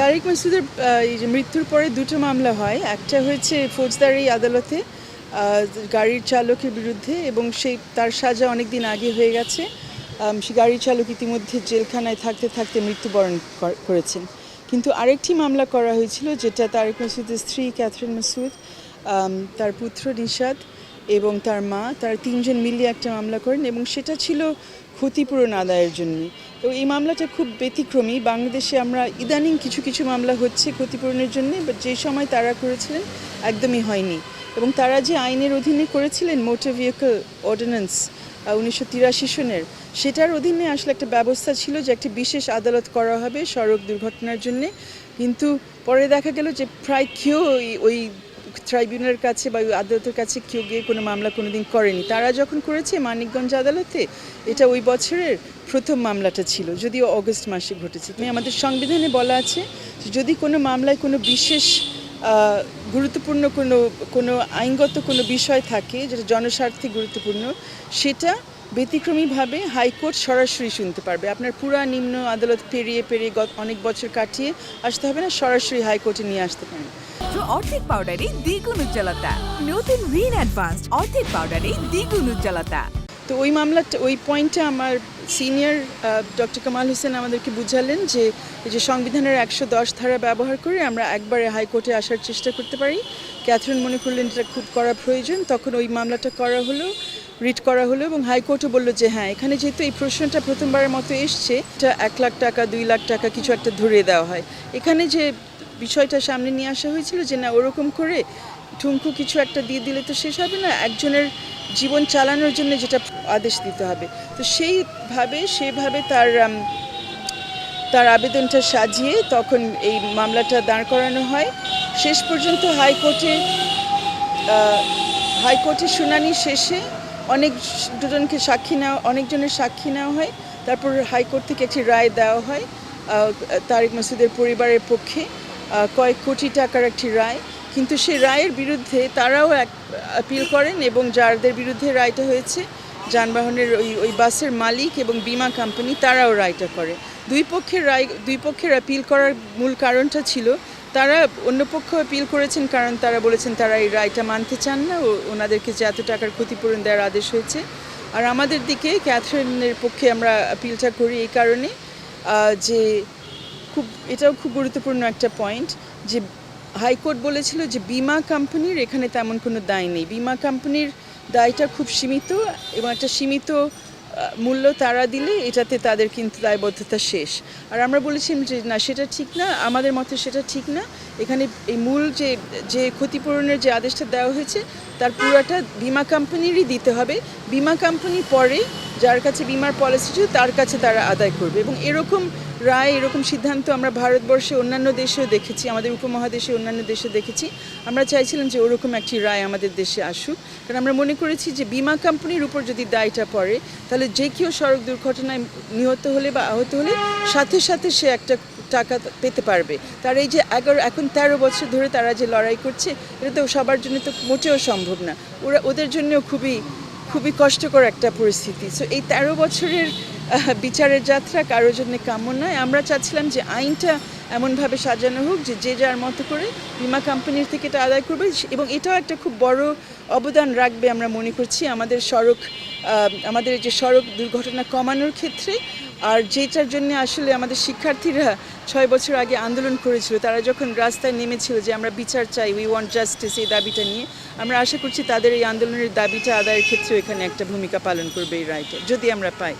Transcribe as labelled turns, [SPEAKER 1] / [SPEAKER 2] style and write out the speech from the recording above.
[SPEAKER 1] তারিক মাসুদের মৃত্যুর পরে দুটো মামলা হয়। একটা হয়েছে ফৌজদারি আদালতে গাড়ির চালকের বিরুদ্ধে এবং সেই, তার সাজা অনেক দিন আগে হয়ে গেছে। সে গাড়ির চালক ইতিমধ্যে জেলখানায় থাকতে থাকতে মৃত্যুবরণ করেছেন। কিন্তু আরেকটি মামলা করা হয়েছিল, যেটা তারেক মাসুদের স্ত্রী ক্যাথরিন মাসুদ তার পুত্র নিশাদ এবং তার মা, তারা তিনজন মিলিয়ে একটা মামলা করেন এবং সেটা ছিল ক্ষতিপূরণ আদায়ের জন্য। তো এই মামলাটা খুব ব্যতিক্রমী। বাংলাদেশে আমরা ইদানিং কিছু কিছু মামলা হচ্ছে ক্ষতিপূরণের জন্য বাট যে সময় তারা করেছিলেন একদমই হয়নি। এবং তারা যে আইনের অধীনে করেছিলেন মোটর ভেহিকল অর্ডিন্যান্স উনিশশো তিরাশি সনের, সেটার অধীনে আসলে একটা ব্যবস্থা ছিল যে একটি বিশেষ আদালত করা হবে সড়ক দুর্ঘটনার জন্যে। কিন্তু পরে দেখা গেল যে প্রায় কেউ ওই- ওই ট্রাইব্যুনালের কাছে বা আদালতের কাছে কেউ গিয়ে কোনো মামলা কোনোদিন করেনি। তারা যখন করেছে মানিকগঞ্জ আদালতে, এটা ওই বছরের প্রথম মামলাটা ছিল, যদিও অগস্ট মাসে ঘটেছে। তুমি আমাদের সংবিধানে বলা আছে যদি কোনো মামলায় কোনো বিশেষ গুরুত্বপূর্ণ কোনো কোনো আইনগত কোনো বিষয় থাকে, যেটা জনস্বার্থে গুরুত্বপূর্ণ, সেটা ব্যতিক্রমীভাবে হাইকোর্ট সরাসরি শুনতে পারবে। আপনার পুরা নিম্ন আদালত পেরিয়ে পেরিয়ে অনেক বছর কাটিয়ে আসতে হবে না, সরাসরি হাইকোর্টে নিয়ে আসতে পারেন।
[SPEAKER 2] মাত্র অর্ধেক পাউডারে দ্বিগুণ উজ্জ্বলতা। নতুন রিন অ্যাডভান্সড অর্ধেক পাউডারে দ্বিগুণ উজ্জ্বলতা।
[SPEAKER 1] তো ওই মামলাটা ওই পয়েন্টে আমার সিনিয়র ডক্টর কামাল হোসেন আমাদেরকে বুঝালেন যে যে সংবিধানের একশো দশ ধারা ব্যবহার করে আমরা একবারে হাইকোর্টে আসার চেষ্টা করতে পারি। ক্যাথরিন মনে করলেন এটা খুব করা প্রয়োজন। তখন ওই মামলাটা করা হলো রিট করা হলো এবং হাইকোর্টও বলল যে হ্যাঁ এখানে যেহেতু এই প্রশ্নটা প্রথমবারের মতো এসছে, এটা এক লাখ টাকা, দুই লাখ টাকা কিছু একটা ধরিয়ে দেওয়া হয়। এখানে যে বিষয়টা সামনে নিয়ে আসা হয়েছিল যে না ওরকম করে ঠুমকু কিছু একটা দিয়ে দিলে তো শেষ হবে না একজনের জীবন চালানোর জন্য যেটা আদেশ দিতে হবে। তো সেইভাবে সেভাবে তার তার আবেদনটা সাজিয়ে তখন এই মামলাটা দাঁড় করানো হয়। শেষ পর্যন্ত হাইকোর্টে আহ, হাইকোর্টে শুনানি শেষে অনেক দুজনকে সাক্ষী নেওয়া অনেকজনের সাক্ষী নেওয়া হয়। তারপর হাইকোর্ট থেকে একটি রায় দেওয়া হয় তারিক মাসুদের পরিবারের পক্ষে। কয়েক কোটি টাকার একটি রায়। কিন্তু সেই রায়ের বিরুদ্ধে তারাও এক আপিল করেন এবং যাদের বিরুদ্ধে রায়টা হয়েছে, যানবাহনের ওই ওই বাসের মালিক এবং বিমা কোম্পানি তারাও রায়টা করে। দুই পক্ষের রায়, দুই পক্ষের আপিল করার মূল কারণটা ছিল, তারা অন্য পক্ষ আপিল করেছেন কারণ তারা বলেছেন তারা এই রায়টা মানতে চান না, ও, ওনাদেরকে যে এত টাকার ক্ষতিপূরণ দেওয়ার আদেশ হয়েছে। আর আমাদের দিকে ক্যাথরিনের পক্ষে আমরা আপিলটা করি এই কারণে যে খুব, এটাও খুব গুরুত্বপূর্ণ একটা পয়েন্ট যে হাইকোর্ট বলেছিল যে বিমা কোম্পানির এখানে তেমন কোনো দায় নেই। বিমা কোম্পানির দায়টা খুব সীমিত এবং একটা সীমিত মূল্য তারা দিলে এটাতে তাদের কিন্তু দায়বদ্ধতা শেষ। আর আমরা বলেছিলাম যে না, সেটা ঠিক না, আমাদের মতে সেটা ঠিক না। এখানে এই মূল যে যে ক্ষতিপূরণের যে আদেশটা দেওয়া হয়েছে, তার পুরাটা বিমা কোম্পানিরই দিতে হবে। বিমা কোম্পানি পরে যার কাছে বিমার পলিসি ছিল, তার কাছে তারা আদায় করবে। এবং এরকম রায়, এরকম সিদ্ধান্ত আমরা ভারতবর্ষে অন্যান্য দেশেও দেখেছি, আমাদের উপমহাদেশে অন্যান্য দেশে দেখেছি। আমরা চাইছিলাম যে ওরকম একটি রায় আমাদের দেশে আসুক। কারণ আমরা মনে করেছি যে বিমা কোম্পানির উপর যদি দায়টা পড়ে, তাহলে যে কেউ সড়ক দুর্ঘটনায় নিহত হলে বা আহত হলে সাথে সাথে সে একটা টাকা পেতে পারবে। তার এই যে এগারো, এখন তেরো বছর ধরে তারা যে লড়াই করছে, এটা তো সবার জন্য তো মোটেও সম্ভব না। ওরা, ওদের জন্যও খুবই খুবই কষ্টকর একটা পরিস্থিতি। সো এই তেরো বছরের বিচারের যাত্রা কারোর জন্য কাম্য নয়। আমরা চাচ্ছিলাম যে আইনটা এমনভাবে সাজানো হোক যে যে যার মতো করে বিমা কোম্পানির থেকে এটা আদায় করবে। এবং এটাও একটা খুব বড় অবদান রাখবে আমরা মনে করছি আমাদের সড়ক আমাদের যে সড়ক দুর্ঘটনা কমানোর ক্ষেত্রে। আর যেটার জন্য আসলে আমাদের শিক্ষার্থীরা ছয় বছর আগে আন্দোলন করেছিল, তারা যখন রাস্তায় নেমেছিল যে আমরা বিচার চাই উই ওয়ান্ট জাস্টিস এই দাবিটা নিয়ে, আমরা আশা করছি তাদের এই আন্দোলনের দাবিটা আদায়ের ক্ষেত্রেও এখানে একটা ভূমিকা পালন করবে এই রায়টা যদি আমরা পাই।